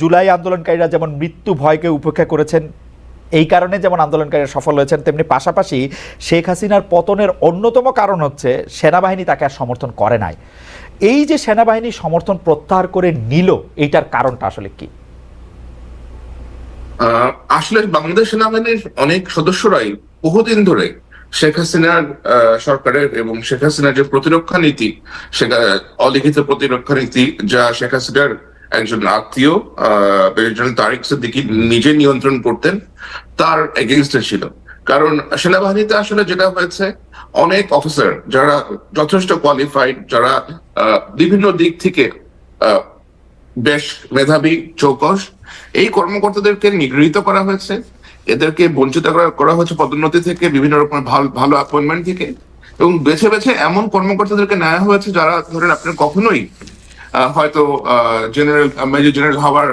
জুলাই আন্দোলনকারীরা যেমন মৃত্যু ভয়কে উপেক্ষা করেছেন, এই কারণে যেমন আন্দোলনকারীরা সফল হয়েছেন, তেমনি পাশাপাশি শেখ হাসিনার পতনের অন্যতম কারণ হচ্ছে সেনাবাহিনী তাকে আর সমর্থন করে নাই। এই যে সেনাবাহিনী সমর্থন প্রত্যাহার করে নিল, এইটার কারণটা আসলে কি? আসলে বাংলাদেশ সেনাবাহিনীর অনেক সদস্যরাই বহুদিন ধরে শেখ হাসিনার সরকারের এবং শেখ হাসিনার যে প্রতিরক্ষা নীতি, সেটা অলিখিত প্রতিরক্ষা নীতি, যা শেখ হাসিনার একজন আত্মীয় একজন তারিক সিদ্দিকি নিজে নিয়ন্ত্রণ করতেন, তার এগেনস্টে ছিল। কারণ সেনাবাহিনীতে আসলে যেটা হয়েছে, অনেক অফিসার যারা যথেষ্ট কোয়ালিফাইড যারা বিভিন্ন দিক থেকে বেশ মেধাবী, চৌকস, এই কর্মকর্তাদেরকে নিগৃহীত করা হয়েছে। এদেরকে বঞ্চিত করা- হয়েছে পদোন্নতি থেকে, বিভিন্ন রকমের ভালো ভালো অ্যাপয়েন্টমেন্ট থেকে। এবং বেছে বেছে এমন কর্মকর্তাদেরকে নেওয়া হয়েছে যারা ধরেন আপনার কখনোই হয়তো জেনারেল মেজর জেনারেল হওয়ার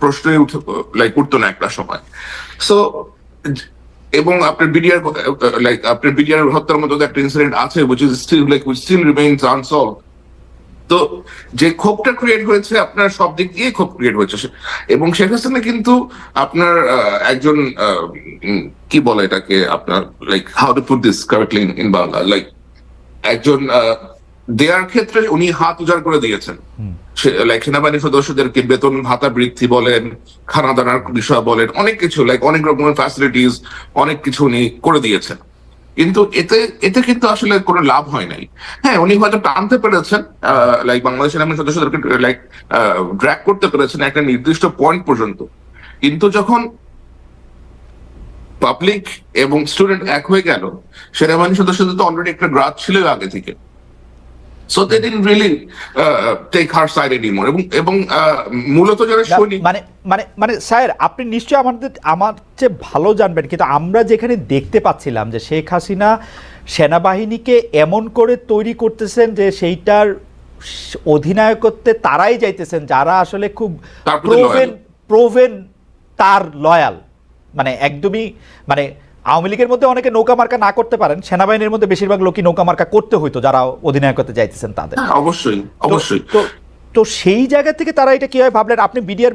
প্রশ্নই উঠে লাইক উঠতো না একটা সময়। সো এবং আপনার বিডিআর লাইক আপনার বিডিআর হত্যার মতো একটা ইনসিডেন্ট আছে, which is still, like, which still remains unsolved. তো, যে ক্ষোভটা ক্রিয়েট হয়েছে, আপনার সব দিক দিয়ে ক্ষোভ ক্রিয়েট হয়েছে। এবং হাসিনা কিন্তু আপনার একজন কি বলে এটাকে, আপনার like how to put this correctly in Bangla like একজন দেয়ার ক্ষেত্রে উনি হাত উজাড় করে দিয়েছেন। লাইক সেনাবাহিনী সদস্যদেরকে বেতন ভাতা বৃদ্ধি বলেন খানা দানার বিষয় বলেন অনেক কিছু লাইক অনেক রকমের ফ্যাসিলিটিস অনেক কিছু উনি করে দিয়েছেন। কিন্তু এতে এতে কিন্তু আসলে কোনো লাভ হয় নাই। হ্যাঁ উনি হয়তো টানতে পেরেছেন লাইক বাংলাদেশ সেনাবাহিনী সদস্যদেরকে লাইক ড্র্যাক করতে পেরেছেন একটা নির্দিষ্ট পয়েন্ট পর্যন্ত। কিন্তু যখন পাবলিক এবং স্টুডেন্ট এক হয়ে গেল সেনাবাহিনী সদস্যদের তো অলরেডি একটা গ্রাজ ছিল আগে থেকে। So they didn't really take her side anymore এবং এবং মূলত যারা সৈনিক মানে মানে মানে স্যার আপনি নিশ্চয়ই আমাদের আমার চেয়ে ভালো জানবেন। কিন্তু আমরা যেখানে দেখতে পাচ্ছিলাম যে শেখ হাসিনা সেনাবাহিনীকে এমন করে তৈরি করতেছেন যে সেইটার অধিনায়কত্বে তারাই যাইতেছেন যারা আসলে খুব প্রোভেন প্রোভেন তার লয়াল মানে একদমই মানে আওয়ামী লীগের মধ্যে অনেকে নৌকা মার্কা না করতে পারেন সেনাবাহিনীর মধ্যে বেশিরভাগ লোকই নৌকা মার্কা করতে হইতো যারা অধিনায়কতে যাইতেছেন তাদের। হ্যাঁ, অবশ্যই অবশ্যই। তো তো সেই জায়গা থেকে তারা এটা কীভাবে ভাবলেন? আপনি বিডিআর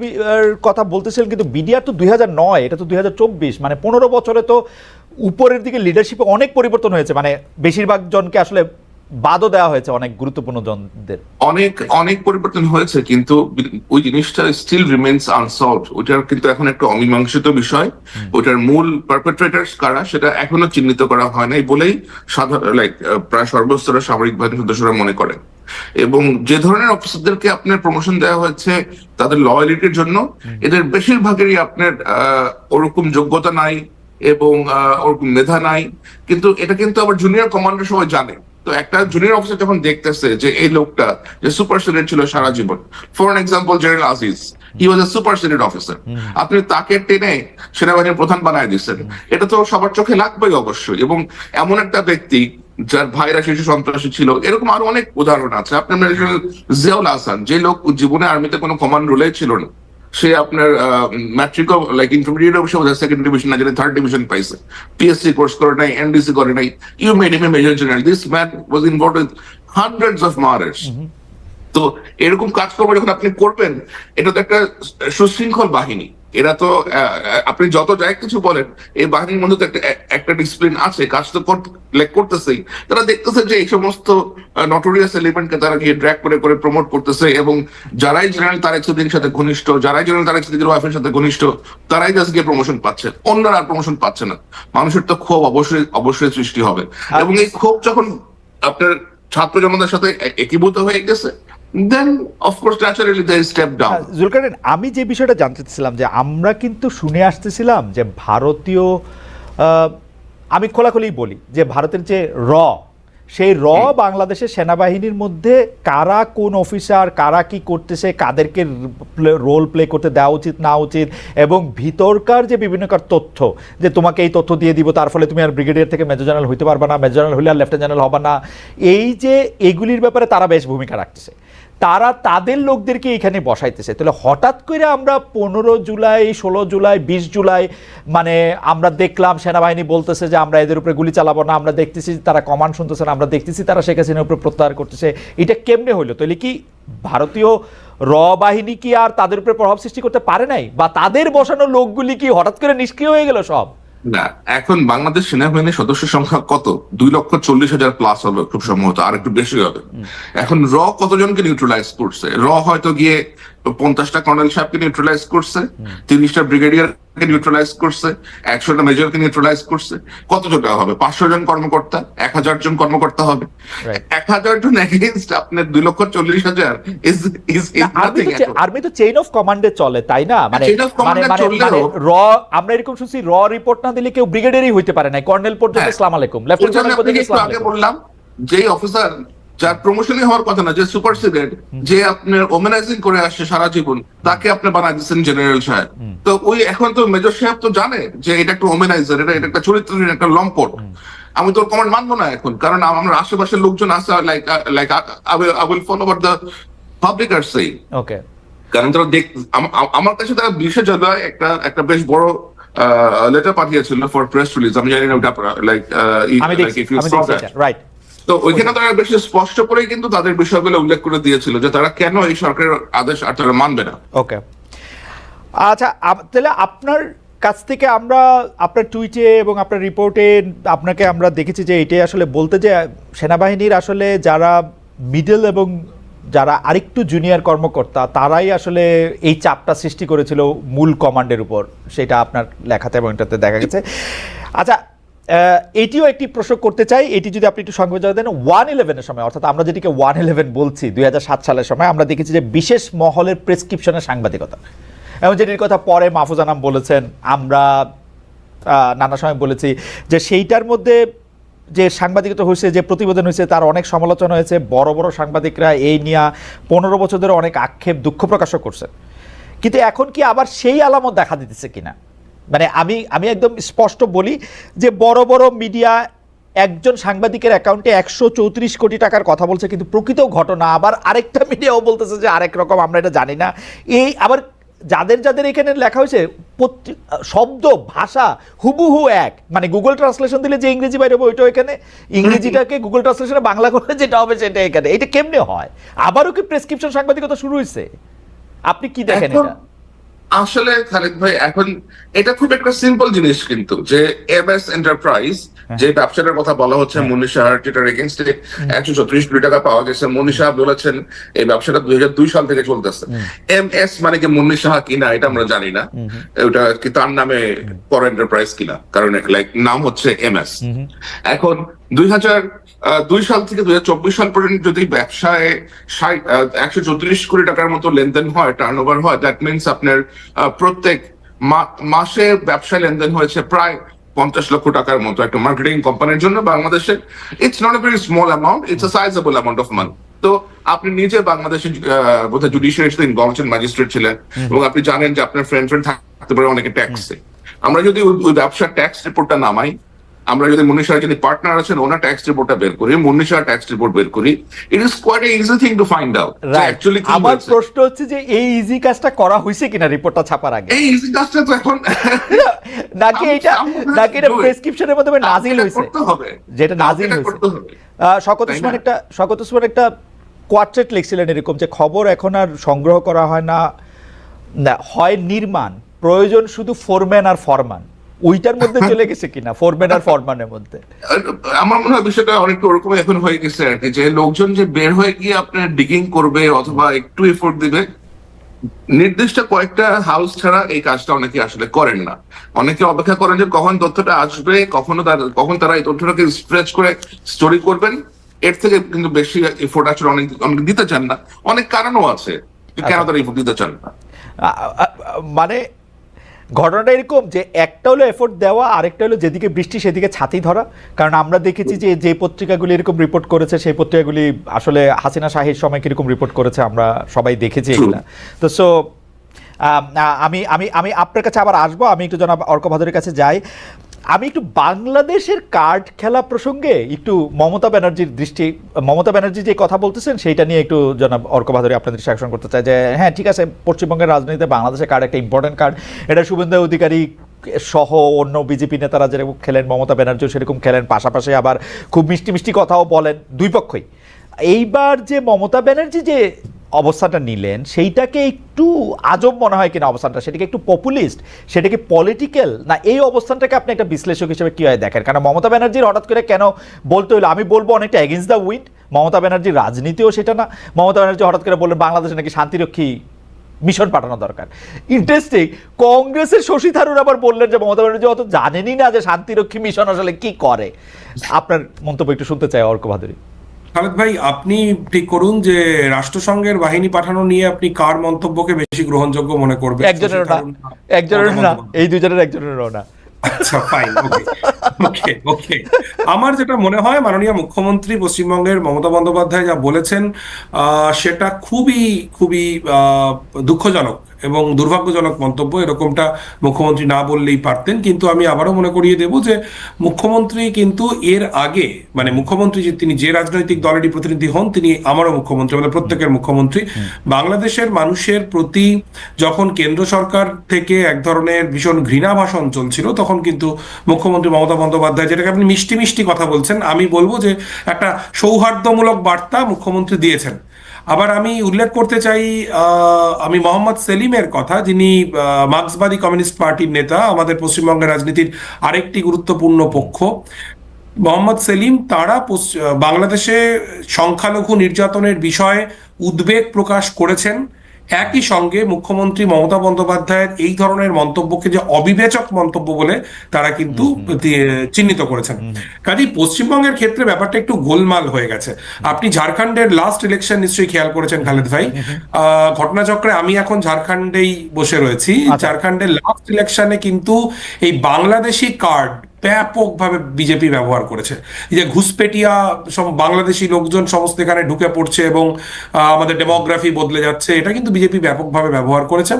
কথা বলতেছিলেন কিন্তু বিডিআর তো দুই নয় এটা তো দুই হাজার চব্বিশ মানে পনেরো বছরে তো উপরের দিকে লিডারশিপে অনেক পরিবর্তন হয়েছে মানে বেশিরভাগ জনকে আসলে বাদও দেওয়া হয়েছে অনেক গুরুত্বপূর্ণ জনদের। অনেক অনেক পরিবর্তন হয়েছে কিন্তু ওই জিনিসটা স্টিল রিমেন্স আনসলভ ওটার কিন্তু এখন একটা অমীমাংসিত বিষয়। ওটার মূল পারপেট্রেটার্স কারা সেটা এখনও চিহ্নিত করা হয় নাই বলেই সাধারণ লাইক প্রায় সর্বস্তরের সামরিক বাহিনীর সদস্যরা মনে করেন। এবং যে ধরনের অফিসারদেরকে আপনার প্রমোশন দেওয়া হয়েছে তাদের লয়ালিটির জন্য এদের বেশিরভাগেরই আপনার আহ, ওরকম যোগ্যতা নাই এবং ওরকম মেধা নাই। কিন্তু এটা কিন্তু আবার জুনিয়র কমান্ডার সবাই জানে। তো একটা জুনিয়র অফিসার যখন দেখতেছে যে এই লোকটা যে সুপার সিনিয়র ছিল সারা জীবন for example general Aziz he was a super senior officer আপনি তাকে টেনে সেনাবাহিনীর প্রধান বানায় দিচ্ছেন। এটা তো সবার চোখে লাগবেই অবশ্যই। এবং এমন একটা ব্যক্তি যার ভাইরা শিশু সন্ত্রাসী ছিল এরকম আরও অনেক উদাহরণ আছে। আপনার জিয়াউল হাসান যে লোক জীবনে আর্মিতে কোনো কমান্ড রোলে ছিল না। সে আপনার ম্যাট্রিকও লাইক ইন্টারমিডিয়েট অবশ্য বোঝায় সেকেন্ড ডিভিশন না যেটা থার্ড ডিভিশন পাইছে। পিএসসি কোর্স করে নাই এনডিসি করে নাই you made him a major general this man was involved with hundreds of murders তো এরকম কাজকর্ম যখন আপনি করবেন এটা তো একটা সুশৃঙ্খল বাহিনী। এরা তো আপনি যত যাই কিছু বলেন এই বাহিনীর মধ্যে তো একটা একটা ডিসিপ্লিন আছে কাজ তো করতেছেই। তারা দেখতেছে যে এই সমস্ত নটোরিয়াস এলিমেন্টকে তারা গিয়ে ড্র্যাক করে করে প্রমোট করতেছে এবং যারাই জেনারেল তারেক সুদ্দিনের সাথে ঘনিষ্ঠ যারাই জেনারেল তারেক সুদ্দিনের ওয়াইফের সাথে ঘনিষ্ঠ তারাই জাস্ট গিয়ে প্রমোশন পাচ্ছে। অন্যরা আর প্রমোশন পাচ্ছে না। মানুষের তো ক্ষোভ অবশ্যই অবশ্যই সৃষ্টি হবে। এবং এই ক্ষোভ যখন আপনার ছাত্র জনতার সাথে একীভূত হয়ে গেছে then of course naturally they step down Zulkarnain আমি যে বিষয়টা জানতে চাচ্ছিলাম যে আমরা কিন্তু শুনে আসতেছিলাম যে ভারতীয় আমি খোলাখুলি বলি যে ভারতের যে র সেই র বাংলাদেশের সেনাবাহিনীর মধ্যে কারা কোন অফিসার কারা কি করতেছে কাদেরকে রোল প্লে করতে দেওয়া উচিত না উচিত এবং ভিতরকার যে বিভিন্নকার তথ্য যে তোমাকে এই তথ্য দিয়ে দিব তার ফলে তুমি আর ব্রিগেডিয়ার থেকে মেজর জেনারেল হইতে পারবা না মেজর জেনারেল হলে আর লেফটেন্যান্ট জেনারেল হবা না এই যে এগুলির ব্যাপারে তারা বেশ ভূমিকা রাখতেছে। তারা তাদের লোকদেরকে এখানে বসাইতেছে। তাহলে হঠাৎ করে আমরা পনেরো জুলাই, ষোলো জুলাই, বিশ জুলাই মানে আমরা দেখলাম, সেনাবাহিনী বলতেছে যে আমরা এদের উপরে গুলি চালাবো না, আমরা দেখতেছি তারা কমান্ড শুনতেছে না, আমরা দেখতেছি তারা শেখ হাসিনার উপরে প্রত্যাহার করতেছে। এটা কেমনে হইল? তাহলে কি ভারতীয় র বাহিনী কি আর তাদের উপরে প্রভাব সৃষ্টি করতে পারে নাই? বা তাদের বসানো লোকগুলি কি হঠাৎ করে নিষ্ক্রিয় হয়ে গেল সব? না এখন বাংলাদেশ সেনাবাহিনীর সদস্য সংখ্যা কত? দুই লক্ষ চল্লিশ হাজার প্লাস হবে খুব সম্ভবত আর একটু বেশি হবে। এখন র কতজনকে নিউট্রালাইজ করছে? র হয়তো গিয়ে পঞ্চাশটা কর্নেল সাহেবকে নিউট্রালাইজ করছে তিরিশটা ব্রিগেডিয়ারকে নিউট্রালাইজ করছে একশোটা মেজরকে নিউট্রালাইজ করছে। কতজনটা হবে? পাঁচশো জন কর্মকর্তা এক হাজার জন কর্মকর্তা হবে। এক হাজার জন এগেনস্ট আপনার দুই লক্ষ চল্লিশ হাজার আর্মি তো আর্মি তো চেইন অফ কমান্ডে চলে তাই না? মানে command মানে মানে মানে র আমরা এরকম শুনছি র রিপোর্ট না দিলে কেউ ব্রিগেডিয়ারই হইতে পারে না। কর্নেল পর্যন্ত হ্যাঁ। আসসালামু আলাইকুম। লেফটেন্যান্ট পর্যন্ত আগে বললাম যেই অফিসার যার প্রমোশনই হওয়ার কথা না যে সুপারসিডেড যে আপনার ওমেনাইজিং করে আসছে সারা জীবন তাকে আপনি বানাই দিচ্ছেন জেনারেল সাহেব। তো ওই এখন তো মেজর সাহেব তো জানে যে এটা একটা ওমেনাইজার এটা এটা একটা চরিত্রহীন একটা লম্পট। আমি তোর কমান্ড মানবো না এখন কারণ আমার আশেপাশের লোকজন আছে like like I will follow what the public আর সেই ওকে কারণ তারা দেখ আম- আম- আমার কাছে তারা বিশে জুলাই একটা একটা বেশ বড় লেটার পাঠিয়েছিল ফর প্রেস রিলিজ আমি জানি না লাইক আমি দেখছি আমি দেখছি রাইট তো ওইখানে তারা বেশি স্পষ্ট করেই কিন্তু তাদের বিষয়গুলো উল্লেখ করে দিয়েছিল যে তারা কেন এই সরকারের আদেশ আর তারা মানবে না। ওকে। আচ্ছা তাহলে আপনার কাছ থেকে আমরা আপনার টুইটে এবং আপনার রিপোর্টে আপনাকে আমরা দেখেছি যে এটাই আসলে বলতে যে সেনাবাহিনীর আসলে যারা মিডল এবং যারা আরেকটু জুনিয়র কর্মকর্তা, তারাই আসলে এই চাপটা সৃষ্টি করেছিল মূল কমান্ডের উপর, সেটা আপনার লেখাতে এবং এটাতে দেখা গেছে। আচ্ছা এটিও একটি প্রশ্ন করতে চাই। এটি যদি আপনি একটু সংবেদন দেন ওয়ান ইলেভেনের সময়, অর্থাৎ আমরা যেটিকে ওয়ান ইলেভেন বলছি, দুই হাজার সাত সালের সময়, আমরা দেখেছি যে বিশেষ মহলের প্রেসক্রিপশনের সাংবাদিকতা। এবং যেটির কথা পরে মাহফুজ আনাম বলেছেন, আমরা নানা সময় বলেছি যে সেইটার মধ্যে যে সাংবাদিকতা হয়েছে, যে প্রতিবেদন হয়েছে, তার অনেক সমালোচনা হয়েছে। বড় বড় সাংবাদিকরা এই নিয়ে পনেরো বছর ধরে অনেক আক্ষেপ, দুঃখ প্রকাশও করছে। কিন্তু এখন কি আবার সেই আলামত দেখা দিতেছে কিনা? মানে আমি আমি একদম স্পষ্ট বলি যে বড় বড় মিডিয়া একজন সাংবাদিকের অ্যাকাউন্টে একশো চৌত্রিশ কোটি টাকার কথা বলছে কিন্তু প্রকৃত ঘটনা আবার আরেকটা মিডিয়াও বলতেছে যে আরেক রকম আমরা এটা জানি না। এই আবার যাদের যাদের এখানে লেখা হয়েছে শব্দ ভাষা হুবহু এক। মানে গুগল ট্রান্সলেশন দিলে যে ইংরেজি বাইরে হবে ওইটাও এখানে। ইংরেজিটাকে গুগল ট্রান্সলেশনে বাংলা করলে যেটা হবে সেটা এখানে। এটা কেমনে হয়? আবারও কি প্রেসক্রিপশন সাংবাদিকতা শুরু হয়েছে আপনি কি দেখেন এটা? আসলে খালেদ ভাই এখন এটা খুব একটা সিম্পল জিনিস কিন্তু যে এম এস এন্টারপ্রাইজ যে ব্যবসাটার কথা বলা হচ্ছে মনি শাহ যেটার এগেনস্টে একশো ছত্রিশ কোটি টাকা পাওয়া গেছে। মনি শাহ বলেছেন এই ব্যবসাটা দুই হাজার দুই সাল থেকে চলতেছে। এম এস মানে কি মনি শাহ কিনা এটা আমরা জানি না। ওটা কি তার নামে পর এন্টারপ্রাইজ কিনা? কারণ লাইক নাম হচ্ছে এম এস এখন দুই হাজার দুই সাল থেকে দুই হাজার চব্বিশ সাল পর্যন্ত যদি ব্যবসায় একশো চৌত্রিশ কোটি টাকার মতো লেনদেন হয় টার্ন ওভার হয় দ্যাট মিনস আপনার প্রত্যেক মাসে ব্যবসায় লেনদেন হয়েছে প্রায় পঞ্চাশ লক্ষ টাকার মতো একটা মার্কেটিং কোম্পানির জন্য বাংলাদেশে it's not a very small amount it's a sizeable amount of money তো আপনি নিজে বাংলাদেশে বোধহয় জুডিশিয়ারি গভর্নমেন্ট ম্যাজিস্ট্রেট ছিলেন এবং আপনি জানেন যে আপনার ফ্রেন্ড ফ্রেন্ড থাকতে পারে অনেকে ট্যাক্সে আমরা যদি ওই ব্যবসার ট্যাক্স রিপোর্টটা নামাই আমরা যদি মনীষার যদি পার্টনার আছেন ওনার ট্যাক্স রিপোর্টটা বের করি মনীষার ট্যাক্স রিপোর্ট বের করি it is quite easy thing to find out. Actually আমার প্রশ্ন হচ্ছে যে এই ইজি কাজটা করা হয়েছে কিনা রিপোর্টটা ছাপার আগে? এই ইজি কাজটা তো এখন নাকি এটা নাকি এটা প্রেসক্রিপশনের মাধ্যমে নাজিল হয়েছে? করতে হবে। যেটা নাজিল হয়েছে। শকত তাই উসমান একটা শকত উসমান একটা কোয়ার্ট্রেট লিখছিলেন এরকম যে খবর এখন আর সংগ্রহ করা হয় না। না হয় নির্মাণ। প্রয়োজন শুধু ফোরম্যান আর ফরমান ওইটার মধ্যে চলে গেছে কিনা? ফোরম্যান আর ফরমানের মধ্যে? আমার মনে হয় বিষয়টা অনেকটা ওরকম এখন হয়ে গেছে আর কি যে লোকজন যে বের হয়ে গিয়ে আপনার ডিগিং করবে অথবা একটু এফোর্ট দিবে নির্দিষ্ট কয়েকটা হাউস ছাড়া এই কাজটা অনেকে আসলে করেন না। অনেকে অপেক্ষা করেন যে কখন তথ্যটা আসবে কখনো তার কখন তারা এই তথ্যটাকে স্ট্রেচ করে স্টোরি করবেন। এর থেকে কিন্তু বেশি এফোর্ট আসলে অনেক অনেক দিতে চান না। অনেক কারণও আছে কেন তারা এফোর্ট দিতে চান না। মানে ঘটনাটা এরকম যে একটা হলো এফোর্ট দেওয়া আরেকটা হলো যেদিকে বৃষ্টি সেদিকে ছাতি ধরা। কারণ আমরা দেখেছি যে যে পত্রিকাগুলি এরকম রিপোর্ট করেছে সেই পত্রিকাগুলি আসলে হাসিনা শাহির সময় কীরকম রিপোর্ট করেছে আমরা সবাই দেখেছি. এগুলা। তো সো আমি আমি আমি আপনার কাছে আবার আসব আমি একটু জনাব অর্ক ভাদুরের কাছে যাই। আমি একটু বাংলাদেশের কার্ড খেলা প্রসঙ্গে একটু মমতা ব্যানার্জির দৃষ্টি, মমতা ব্যানার্জি যে কথা বলতেছেন, সেইটা নিয়ে একটু জনাব অর্ক বাহাদুরি আপনাদের আকর্ষণ করতে চাই যে হ্যাঁ ঠিক আছে, পশ্চিমবঙ্গের রাজনীতিতে বাংলাদেশের কার্ড একটা ইম্পর্টেন্ট কার্ড। এটা শুভেন্দু অধিকারী সহ অন্য বিজেপি নেতারা যেরকম খেলেন, মমতা ব্যানার্জিও সেরকম খেলেন, পাশাপাশি আবার খুব মিষ্টি মিষ্টি কথাও বলেন দুই পক্ষই। এইবার যে মমতা ব্যানার্জি যে অবস্থানটা নিলেন, সেইটাকে একটু আজব মনে হয় কিনা অবস্থানটা? সেটাকে একটু পপুলিস্ট সেটাকে পলিটিক্যাল না, এই অবস্থানটাকে আপনি একটা বিশ্লেষক হিসেবে কীভাবে দেখেন? কারণ মমতা ব্যানার্জির হঠাৎ করে কেন বলতে হইল আমি বলব অনেকটা এগেনস্ট দ্য উইন্ড মমতা ব্যানার্জির রাজনীতিও সেটা না। মমতা ব্যানার্জি হঠাৎ করে বললেন, বাংলাদেশে নাকি শান্তিরক্ষী মিশন পাঠানো দরকার। ইন্টারেস্টিং কংগ্রেসের শশী থারুর আবার বললেন যে, মমতা ব্যানার্জি অত জানেনই না যে শান্তিরক্ষী মিশন আসলে কি করে। আপনার মন্তব্য একটু শুনতে চাই, অর্ক ভাদুরী। খালেদ ভাই আপনি ঠিক করুন যে রাষ্ট্রসংঘের বাহিনী পাঠানো নিয়ে আপনি কার মন্তব্যকে বেশি গ্রহণযোগ্য মনে করবেন? একজনের না। একজনের না। এই দুজনের একজনেরও না। আচ্ছা ফাইন ওকে ওকে ওকে আমার যেটা মনে হয় মাননীয় মুখ্যমন্ত্রী পশ্চিমবঙ্গের মমতা বন্দ্যোপাধ্যায় যা বলেছেন আহ, সেটা খুবই খুবই আহ, দুঃখজনক। এবং দুর্ভাগ্যজনক মন্তব্য এরকমটা মুখ্যমন্ত্রী না বললেই পারতেন। কিন্তু আমি আবারও মনে করিয়ে দেব যে মুখ্যমন্ত্রী কিন্তু এর আগে মানে মুখ্যমন্ত্রী যে তিনি যে রাজনৈতিক দলেরই প্রতিনিধি হন তিনি আমারও মুখ্যমন্ত্রী আমাদের প্রত্যেকের মুখ্যমন্ত্রী। বাংলাদেশের মানুষের প্রতি যখন কেন্দ্র সরকার থেকে এক ধরনের ভীষণ ঘৃণা ভাষণ চলছিল তখন কিন্তু মুখ্যমন্ত্রী মমতা বন্দ্যোপাধ্যায় যেটাকে আপনি মিষ্টি মিষ্টি কথা বলছেন আমি বলব যে একটা সৌহার্দ্যমূলক বার্তা মুখ্যমন্ত্রী দিয়েছেন। আবার আমি উল্লেখ করতে চাই আমি মোহাম্মদ সেলিমের কথা, যিনি মার্ক্সবাদী কমিউনিস্ট পার্টির নেতা, আমাদের পশ্চিমবঙ্গের রাজনীতির আরেকটি গুরুত্বপূর্ণ পক্ষ। মোহাম্মদ সেলিম, তারা বাংলাদেশে সংখ্যালঘু নির্যাতনের বিষয়ে উদ্বেগ প্রকাশ করেছেন। একই সঙ্গে মুখ্যমন্ত্রী মমতা বন্দ্যোপাধ্যায়ের এই ধরনের মন্তব্যকে যে অবিবেচক মন্তব্য বলে তারা কিন্তু চিহ্নিত করেছেন। কাজেই পশ্চিমবঙ্গের ক্ষেত্রে ব্যাপারটা একটু গোলমাল হয়ে গেছে। আপনি ঝাড়খণ্ডের লাস্ট ইলেকশন নিশ্চয়ই খেয়াল করেছেন খালেদ ভাই। আহ, ঘটনাচক্রে আমি এখন ঝাড়খণ্ডেই বসে রয়েছি। ঝাড়খণ্ডের লাস্ট ইলেকশনে কিন্তু এই বাংলাদেশি কার্ড ব্যাপকভাবে বিজেপি ব্যবহার করেছে। যে ঘুষপেটিয়া সব বাংলাদেশি লোকজন সমস্ত এখানে ঢুকে পড়ছে এবং আমাদের ডেমোগ্রাফি বদলে যাচ্ছে, এটা কিন্তু বিজেপি ব্যাপকভাবে ব্যবহার করেছে।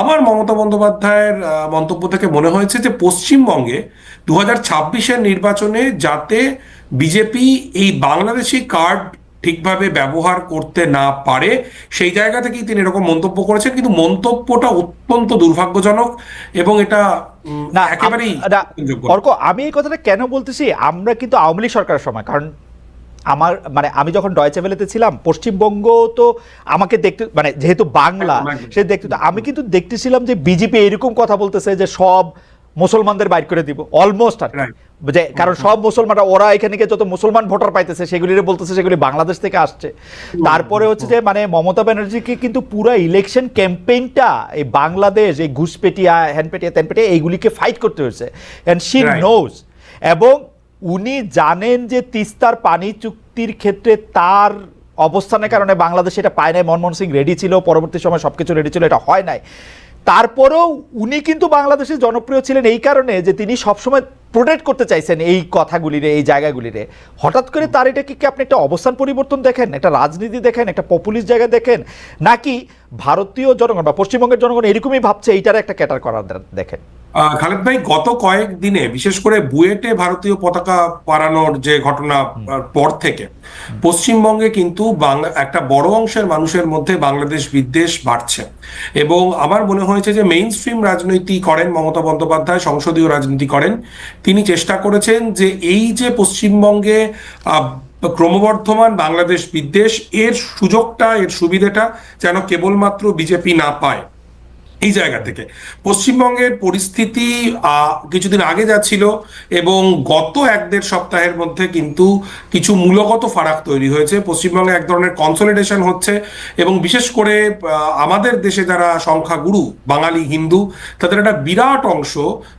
আমার মমতা বন্দ্যোপাধ্যায়ের মন্তব্য থেকে মনে হয়েছে যে পশ্চিমবঙ্গে দু হাজার নির্বাচনে যাতে বিজেপি এই বাংলাদেশি কার্ড ঠিকভাবে ব্যবহার করতে না পারে সেই জায়গা থেকেই তিনি এরকম মন্তব্য করেছেন কিন্তু মন্তব্যটা অত্যন্ত দুর্ভাগ্যজনক এবং এটা না একেবারেই অর্ক আমি এই কথাটা কেন বলতেছি আমরা কিন্তু আওয়ামী লীগ সরকারের সময় কারণ আমার মানে আমি যখন ডয়চে ভেলেতে ছিলাম পশ্চিমবঙ্গ তো আমাকে দেখতে মানে যেহেতু বাংলা একদম। সে দেখতে তো আমি কিন্তু দেখতেছিলাম যে বিজেপি এরকম কথা বলতেছে যে সব মুসলমানদের বাইর করে দিব অলমোস্ট আর. যে কারণ সব মুসলমানরা ওরা এখানে যত মুসলমান ভোটার পাইতেছে সেগুলিরে বলতেছে সেগুলি বাংলাদেশ থেকে আসছে। তারপরে হচ্ছে যে মানে মমতা ব্যানার্জিকে কিন্তু পুরো ইলেকশন ক্যাম্পেইনটা এই বাংলাদেশ এই ঘুষপেটিয়া হ্যান্ডপেটিয়া ত্যানপেটিয়া এইগুলিকে ফাইট করতে হয়েছে। অ্যান্ড শি নোজ এবং উনি জানেন যে তিস্তার পানি চুক্তির ক্ষেত্রে তার অবস্থানের কারণে বাংলাদেশ এটা পায় নাই। মনমোহন সিং রেডি ছিল পরবর্তী সময় সবকিছু রেডি ছিল এটা হয় নাই। তারপরেও উনি কিন্তু বাংলাদেশে জনপ্রিয় ছিলেন এই কারণে যে তিনি সবসময় প্রোটেক্ট করতে চাইছেন এই কথাগুলিরে, এই জায়গাগুলিরে। হঠাৎ করে তার এটা কি আপনি একটা অবস্থান পরিবর্তন দেখেন? একটা রাজনীতি দেখেন? একটা পপুলিস্ট জায়গা দেখেন? নাকি ভারতীয় জনগণ বা পশ্চিমবঙ্গের জনগণ এরকমই ভাবছে, এইটার একটা ক্যাটার করার দেখেন? খালেদ ভাই গত কয়েক দিনে বিশেষ করে বুয়েটে ভারতীয় পতাকা পারানোর যে ঘটনা পর থেকে পশ্চিমবঙ্গে কিন্তু বাংলা একটা বড় অংশের মানুষের মধ্যে বাংলাদেশ বিদ্বেষ বাড়ছে। এবং আমার মনে হয়েছে যে মেইন স্ট্রিম রাজনীতি করেন মমতা বন্দ্যোপাধ্যায় সংসদীয় রাজনীতি করেন তিনি চেষ্টা করেছেন যে এই যে পশ্চিমবঙ্গে ক্রমবর্ধমান বাংলাদেশ বিদ্বেষ এর সুযোগটা এর সুবিধাটা যেন কেবলমাত্র বিজেপি না পায়। এই জায়গা থেকে। পশ্চিমবঙ্গের পরিস্থিতি কিছুদিন আগে যা ছিল এবং গত এক দেড় সপ্তাহের মধ্যে কিন্তু কিছু মূলগত ফারাক তৈরি হয়েছে। পশ্চিমবঙ্গে এক ধরনের কনসলিডেশন হচ্ছে এবং বিশেষ করে আমাদের দেশে যারা সংখ্যাগুরু, বাঙালি হিন্দু, তাদের একটা বিরাট অংশ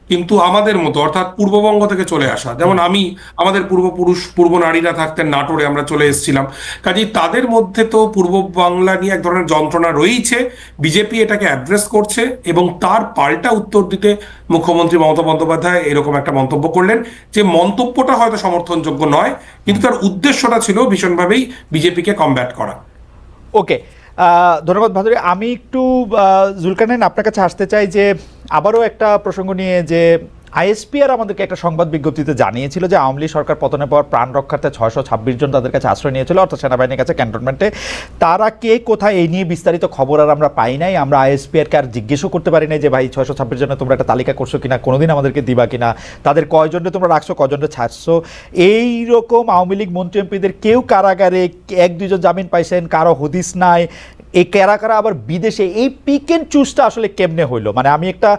কিন্তু আমাদের মতো, অর্থাৎ পূর্ববঙ্গ থেকে চলে আসা, যেমন আমি, আমাদের পূর্বপুরুষ, পূর্ব নারীরা থাকতেন, নাটোরে আমরা চলে এসেছিলাম। কাজেই তাদের মধ্যে তো পূর্ব বাংলা নিয়ে এক ধরনের যন্ত্রণা রয়েছে বিজেপি এটাকে অ্যাড্রেস করছে এবং তার পাল্টা উত্তর দিতে মুখ্যমন্ত্রী মমতা বন্দ্যোপাধ্যায় এরকম একটা মন্তব্য করলেন, যে মন্তব্যটা হয়তো সমর্থনযোগ্য নয়, কিন্তু তার উদ্দেশ্যটা ছিল ভীষণভাবেই বিজেপিকে কমব্যাট করা। ওকে ধন্যবাদ ভাদুরী। আমি একটু জুলকানেন আপনার কাছে আসতে চাই যে, আবারও একটা প্রসঙ্গ নিয়ে যে আইএসপিআর আমাদেরকে একটা সংবাদ বিজ্ঞপ্তিতে জানিয়েছিল যে আওয়ামী লীগ সরকার পতনের পর প্রাণ রক্ষার্থে ছয়শো ছাব্বিশ জন তাদের কাছে আশ্রয় নিয়েছিল, অর্থাৎ সেনাবাহিনীর কাছে ক্যান্টনমেন্টে। তারা কে, কোথায়, এই নিয়ে বিস্তারিত খবর আর আমরা পাই নাই। আমরা আইএসপিআরকে আর জিজ্ঞেসও করতে পারি নাই যে, ভাই, ছয়শো ছাব্বিশ জনের তোমরা একটা তালিকা করছ কিনা? কোনোদিন আমাদেরকে দিবা কিনা? তাদের কয়জনকে তোমরা রাখছো কজনকে ছাড়ছো? এই রকম আওয়ামী লীগ মন্ত্রী এমপিদের কেউ কারাগারে এক দুজন জামিন পাইছেন, কারও হদিস নাই। এই কারা কারা আবার বিদেশে এই পিক এন্ড চুজটা আসলে কেমনে হইল? মানে আমি একটা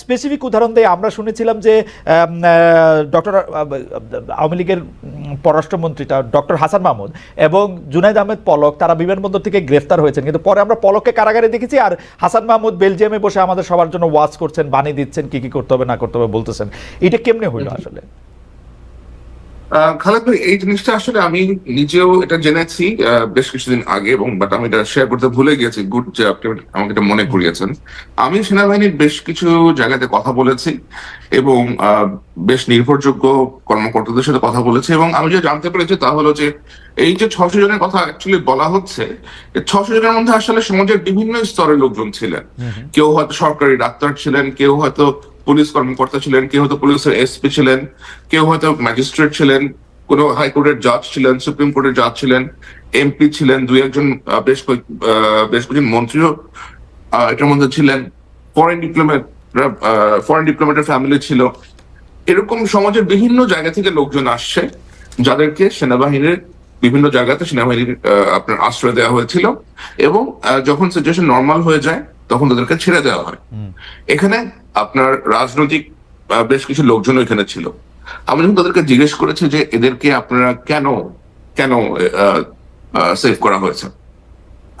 স্পেসিফিক উদাহরণ দিয়ে আমরা শুনেছিলাম যে ডক্টর আওয়ামী লীগের পররাষ্ট্রমন্ত্রীটা ডক্টর হাসান মাহমুদ এবং জুনাইদ আহমেদ পলক তারা বিমানবন্দর থেকে গ্রেফতার হয়েছেন। কিন্তু পরে আমরা পলককে কারাগারে দেখেছি আর হাসান মাহমুদ বেলজিয়ামে বসে আমাদের সবার জন্য ওয়াচ করছেন বাণী দিচ্ছেন কি কি করতে হবে না করতে হবে বলতেছেন। এটা কেমনে হইল আসলে? খালেদ ভাই এই জিনিসটা আসলে আমি নিজেও এটা জেনেছি বেশ কিছুদিন আগে এবং বাট আমি এটা শেয়ার করতে ভুলে গেছি গুড যে আপনি আমাকে এটা মনে করিয়েছেন। আমি সেনাবাহিনীর বেশ কিছু জায়গাতে কথা বলেছি এবং আহ, বেশ নির্ভরযোগ্য কর্মকর্তাদের সাথে কথা বলেছি এবং আমি যে জানতে পেরেছি তা হলো যে এই যে ছশো জনের কথা অ্যাকচুয়ালি বলা হচ্ছে ছশো জনের মধ্যে আসলে সমাজের বিভিন্ন স্তরের লোকজন ছিলেন। কেউ হয়তো সরকারি ডাক্তার ছিলেন কেউ হয়তো পুলিশ কর্মকর্তা ছিলেন, কেউ হয়তো পুলিশের এসপি ছিলেন, কেউ হয়তো ম্যাজিস্ট্রেট ছিলেন, কোন হাইকোর্টের জাজ ছিলেন সুপ্রিম কোর্টের জাজ ছিলেন এমপি ছিলেন, দুই একজন বেশ কয়েক বেশ কয়েকজন মন্ত্রীও এটার মধ্যে ছিলেন। ফরেন ডিপ্লোমেট ফরেন ডিপ্লোমেটের ফ্যামিলি ছিল। এরকম সমাজের বিভিন্ন জায়গা থেকে লোকজন আসছে, যাদেরকে সেনাবাহিনীর বিভিন্ন জায়গাতে সেনাবাহিনীর আপনার আশ্রয় দেওয়া হয়েছিল এবং যখন সিচুয়েশন নর্মাল হয়ে যায় তখন তাদেরকে ছেড়ে দেওয়া হয়। এখানে আপনার রাজনৈতিক বেশ কিছু লোকজন এখানে ছিল। আমি যখন তাদেরকে জিজ্ঞেস করেছি যে এদেরকে আপনারা কেন কেন সেভ করা হয়েছে?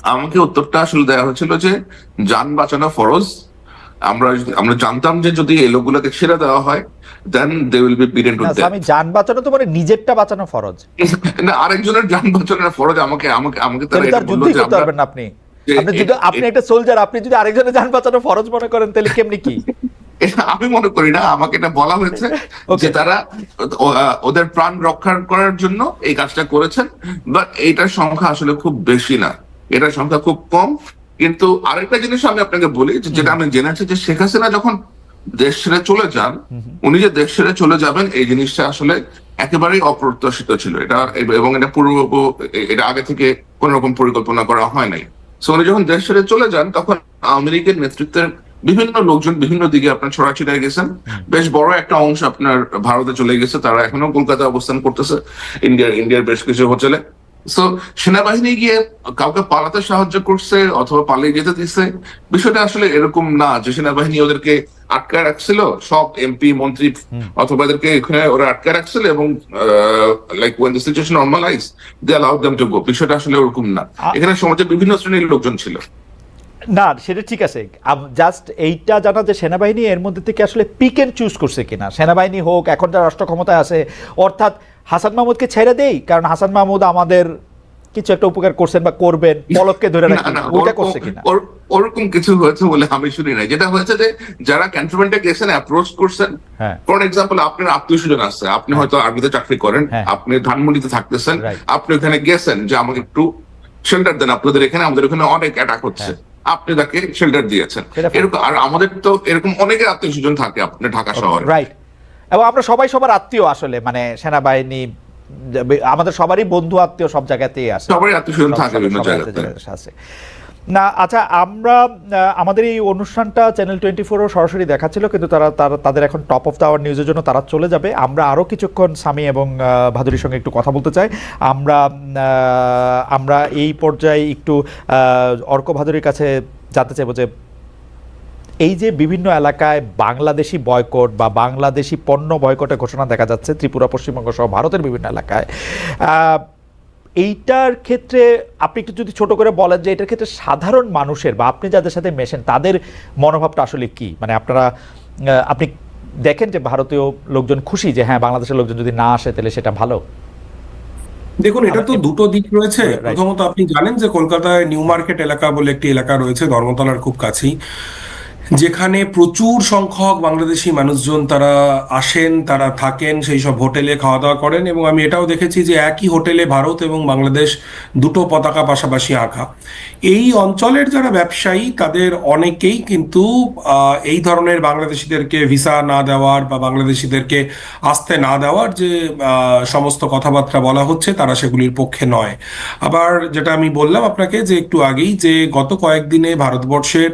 আমাকে উত্তরটা আসলে দেওয়া হয়েছিল যে যান বাঁচানো ফরজ। আমরা যদি- আমরা জানতাম যে যদি এই লোকগুলোকে ছেড়ে দেওয়া হয় দেন দে উইল বি পিডেন্ট টু আমি যান বাঁচানো তো মানে নিজেরটা বাঁচানো ফরজ। না আরেকজনের যান বাঁচানোর ফরজ আমাকে আমাকে আমাকে তারা এটা বলল যে আপনি। আপনি যদি আপনি একটা সোলজার আপনি যদি আরেকজনের যান বাঁচানো ফরজ মনে করেন তাহলে কেমনি কি? এটা আমি মনে করি না আমাকে এটা বলা হয়েছে যে তারা ওদের প্রাণ রক্ষা করার জন্য এই কাজটা করেছেন বাট এইটার সংখ্যা আসলে খুব বেশি না। এটার সংখ্যা খুব কম। কিন্তু আরেকটা জিনিস আমি আপনাকে বলি যেটা আমি জেনেছি যে শেখ হাসিনা যখন দেশ ছেড়ে চলে যান উনি যে দেশ ছেড়ে চলে যাবেন এই জিনিসটা আসলে একেবারেই অপ্রত্যাশিত ছিল। এটা এবং এটা পূর্ব এটা আগে থেকে কোন রকম পরিকল্পনা করা হয় নাই। সো উনি যখন দেশ ছেড়ে চলে যান তখন আমেরিকার লীগের নেতৃত্বের বিভিন্ন লোকজন বিভিন্ন দিকে আপনার ছড়াছিটায় গেছেন। বেশ বড় একটা অংশ আপনার ভারতে চলে গেছে। তারা এখনও কলকাতা অবস্থান করতেছে ইন্ডিয়ার ইন্ডিয়ার বেশ কিছু হোটেলে। সো সেনাবাহিনী গিয়ে কাউকে পালাতে সাহায্য করছে অথবা পালিয়ে যেতে দিচ্ছে বিষয়টা আসলে এরকম না যে সেনাবাহিনী ওদেরকে আটকায় রাখছিল সব এমপি মন্ত্রী অথবা এদেরকে এখানে ওরা আটকায় রাখছিল এবং like when the situation normalize they allow them to go বিষয়টা আসলে ওরকম না। এখানে সমাজের বিভিন্ন শ্রেণির লোকজন ছিল। না সেটা ঠিক আছে। জাস্ট এইটা জানা যে সেনাবাহিনী এর মধ্যে থেকে আসলে পিক এন্ড চুজ করছে কিনা। সেনাবাহিনী হোক এখন যারা রাষ্ট্র ক্ষমতায় আছে অর্থাৎ হাসান মাহমুদকে ছেড়ে দেই? কারণ হাসান মাহমুদ আমাদের কিছু একটা উপকার করছেন বা করবেন পলককে ধরে ওইটা করছে কিনা? ওরকম কিছু হয়েছে বলে আমি শুনি নাই। যেটা হয়েছে যে যারা ক্যান্টনমেন্টে গেছেন অ্যাপ্রোচ করছেন। হ্যাঁ। ফর এক্সাম্পল আপনার আত্মীয় স্বজন আছে। আপনি হয়তো আর্মিতে চাকরি করেন। হ্যাঁ। আপনি ধানমন্ডিতে থাকতেছেন। আপনি ওখানে গেছেন যে আমাকে একটু শেল্টার দেন। আপনাদের এখানে আমাদের ওখানে অনেক অ্যাটাক হচ্ছে। আপনি তাকে শেল্টার দিয়েছেন। হ্যাঁ। এরকম আর আমাদের তো এরকম অনেকের আত্মীয় স্বজন থাকে আপনি ঢাকা শহরে। রাইট এবং আমরা সবাই সবার আত্মীয় আসলে মানে সেনাবাহিনী আমাদের সবারই বন্ধু আত্মীয় সব জায়গাতেই আছে। সবারই আত্মীয় স্বজন থাকে বিভিন্ন জায়গাতে। আছে। না আচ্ছা আমরা আমাদের এই অনুষ্ঠানটা চ্যানেল টোয়েন্টি ফোরও সরাসরি দেখাচ্ছিল কিন্তু তারা তারা তাদের এখন টপ অফ দ্য আওয়ার নিউজের জন্য তারা চলে যাবে। আমরা আরও কিছুক্ষণ স্বামী এবং ভাদুরীর সঙ্গে একটু কথা বলতে চাই। আমরা আমরা এই পর্যায়ে একটু আহ, অর্ক ভাদুরীর কাছে জানতে চাইব যে এই যে বিভিন্ন এলাকায় বাংলাদেশি বয়কট বা বাংলাদেশি পণ্য বয়কটের ঘোষণা দেখা যাচ্ছে ত্রিপুরা পশ্চিমবঙ্গ সহ ভারতের বিভিন্ন এলাকায় এইটার ক্ষেত্রে আপনি একটু যদি ছোট করে বলেন যে এটার ক্ষেত্রে সাধারণ মানুষের বা আপনি যাদের সাথে মেশেন তাদের মনোভাবটা আসলে কি? মানে আপনারা আপনি দেখেন যে ভারতীয় লোকজন খুশি যে হ্যাঁ বাংলাদেশের লোকজন যদি না আসে তাহলে সেটা ভালো? দেখুন এটা তো দুটো দিক রয়েছে। প্রথমত আপনি জানেন যে কলকাতায় নিউ মার্কেট এলাকা বলে একটি এলাকা রয়েছে ধর্মতলার খুব কাছেই। যেখানে প্রচুর সংখ্যক বাংলাদেশি মানুষজন তারা আসেন, তারা থাকেন, সেই সব হোটেলে খাওয়া দাওয়া করেন এবং আমি এটাও দেখেছি যে একই হোটেলে ভারত এবং বাংলাদেশ দুটো পতাকা পাশাপাশি আঁকা। এই অঞ্চলের যারা ব্যবসায়ী, তাদের অনেকেই কিন্তু এই ধরনের বাংলাদেশিদেরকে ভিসা না দেওয়ার বা বাংলাদেশিদেরকে আসতে না দেওয়ার যে সমস্ত কথাবার্তা বলা হচ্ছে, তারা সেগুলির পক্ষে নয়। আবার যেটা আমি বললাম আপনাকে যে একটু আগেই যে গত কয়েকদিনে ভারতবর্ষের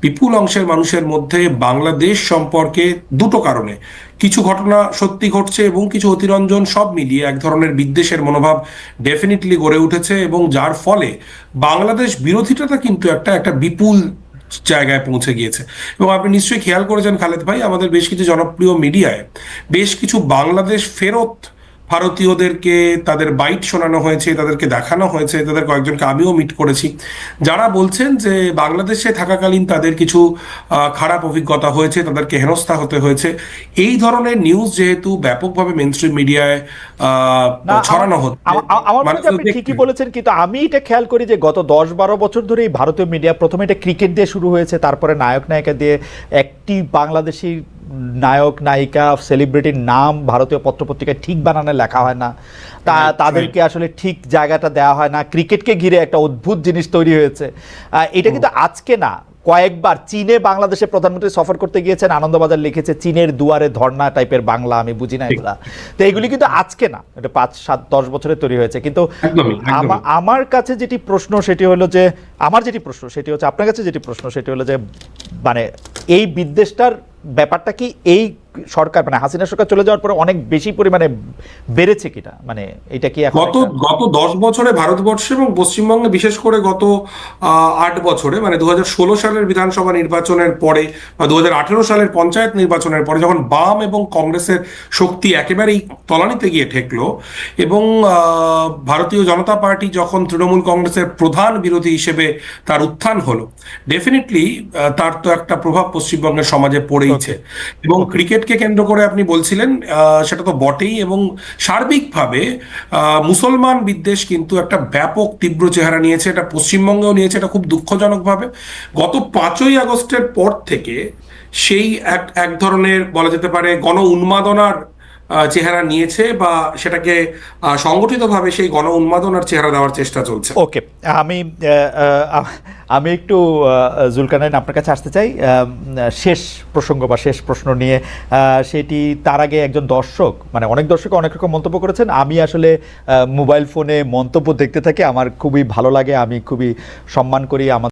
বিপুল অংশের মানুষের মধ্যে বাংলাদেশ সম্পর্কে দুটো কারণে। কিছু ঘটনা সত্যি ঘটছে এবং কিছু অতিরঞ্জন সব মিলিয়ে এক ধরনের বিদ্বেষের মনোভাব ডেফিনেটলি গড়ে উঠেছে এবং যার ফলে বাংলাদেশ বিরোধিতাটা কিন্তু একটা একটা বিপুল জায়গায় পৌঁছে গিয়েছে। এবং আপনি নিশ্চয়ই খেয়াল করেছেন খালেদ ভাই, আমাদের বেশ কিছু জনপ্রিয় মিডিয়ায় বেশ কিছু বাংলাদেশ ফেরত ভারতীয়দেরকে তাদের বাইট শোনানো হয়েছে তাদেরকে দেখানো হয়েছে তাদের কয়েকজনকে আমিও মিট করেছি। যারা বলছেন যে বাংলাদেশে থাকাকালীন তাদের কিছু খারাপ অভিজ্ঞতা হয়েছে তাদেরকে হেনস্থা হতে হয়েছে এই ধরনের নিউজ যেহেতু ব্যাপকভাবে মেন স্ট্রিম মিডিয়ায় ছড়ানো হচ্ছে। মনে আপনি ঠিকই বলেছেন কিন্তু আমি এটা খেয়াল করি যে গত দশ বারো বছর ধরে ভারতীয় মিডিয়া প্রথমে এটা ক্রিকেট দিয়ে শুরু হয়েছে তারপরে নায়ক নায়িকা দিয়ে একটি বাংলাদেশি নায়ক নায়িকা সেলিব্রিটির নাম ভারতীয় পত্রপত্রিকায় ঠিক বানানে লেখা হয় না। তা তাদেরকে আসলে ঠিক জায়গাটা দেওয়া হয় না। ক্রিকেটকে ঘিরে একটা অদ্ভুত জিনিস তৈরি হয়েছে। এটা কিন্তু আজকে না কয়েকবার চীনে বাংলাদেশে প্রধানমন্ত্রী সফর করতে গিয়েছেন আনন্দবাজার লিখেছে চীনের দুয়ারে ধর্ণা টাইপের বাংলা আমি বুঝি না এগুলা। তো এগুলি কিন্তু আজকে না এটা পাঁচ সাত দশ বছরে তৈরি হয়েছে। কিন্তু আমার কাছে যেটি প্রশ্ন সেটি হলো যে আমার যেটি প্রশ্ন সেটি হচ্ছে আপনার কাছে যেটি প্রশ্ন সেটি হলো যে মানে এই বিদ্বেষটার ব্যাপারটা কি এই সরকার মানে হাসিনা সরকার চলে যাওয়ার পরে অনেক বেশি পরিমাণে বেড়েছে কিনা মানে এটা কি এখন গত গত দশ বছরে ভারতবর্ষে এবং পশ্চিমবঙ্গে বিশেষ করে গত আহ, আট বছরে মানে দু সালের বিধানসভা নির্বাচনের পরে বা দু সালের পঞ্চায়েত নির্বাচনের পরে যখন বাম এবং কংগ্রেসের শক্তি একেবারেই তলানিতে গিয়ে ঠেকলো এবং আহ, ভারতীয় জনতা পার্টি যখন তৃণমূল কংগ্রেসের প্রধান বিরোধী হিসেবে তার উত্থান হলো ডেফিনেটলি তার তো একটা প্রভাব পশ্চিমবঙ্গের সমাজে পড়েইছে এবং ক্রিকেটকে কেন্দ্র করে আপনি বলছিলেন সেটা তো বটেই এবং সার্বিকভাবে মুসলমান বিদ্বেষ কিন্তু একটা ব্যাপক তীব্র চেহারা নিয়েছে, এটা পশ্চিমবঙ্গেও নিয়েছে, এটা খুব দুঃখজনকভাবে। গত পাঁচই আগস্টের পর থেকে সেই এক এক ধরনের বলা যেতে পারে গণ উন্মাদনার চেহারা নিয়েছে বা সেটাকে সংগঠিতভাবে সেই গণ উন্মাদনার চেহারা দেওয়ার চেষ্টা চলছে? ওকে, আমি আমি একটু জুলকানাইন আপনার কাছে আসতে চাই। শেষ প্রসঙ্গ বা শেষ প্রশ্ন নিয়ে সেটি তার আগে একজন দর্শক মানে অনেক দর্শক অনেক রকম মন্তব্য করেছেন। আমি আসলে মোবাইল ফোনে মন্তব্য দেখতে থাকি, আমার খুবই ভালো লাগে, আমি খুবই সম্মান করি আমার